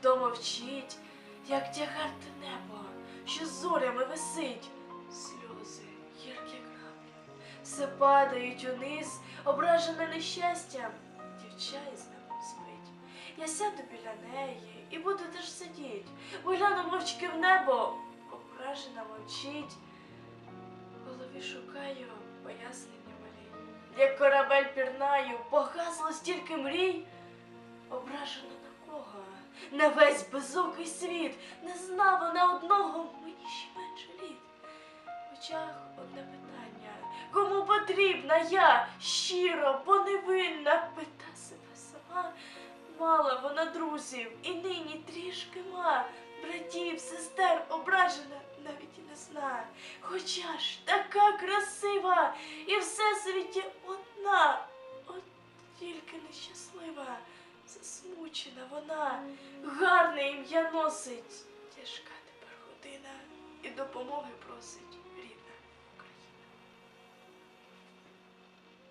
то мовчить, як тягарте небо, що зорями висить, сльози, гіркі краплі, все падають униз, ображене нещастям, дівча із ним спить. Я сяду біля неї і буду теж сидіть, вигляну мовчки в небо, ображена мовчить. В голові шукаю пояснення малі. Як корабель пірнаю, погасло стільки мрій. Ображена на весь безокий світ, не знав вона одного, мені ще менше літ. В очах одне питання. Кому потрібна я щиро, бо невинна, пита себе сама. Мала вона друзів, і нині трішки ма, братів, сестер ображена навіть і не зна. Хоча ж така красива, і все світі одна, засмучена вона, гарне ім'я носить, тяжка тепер година, і допомоги просить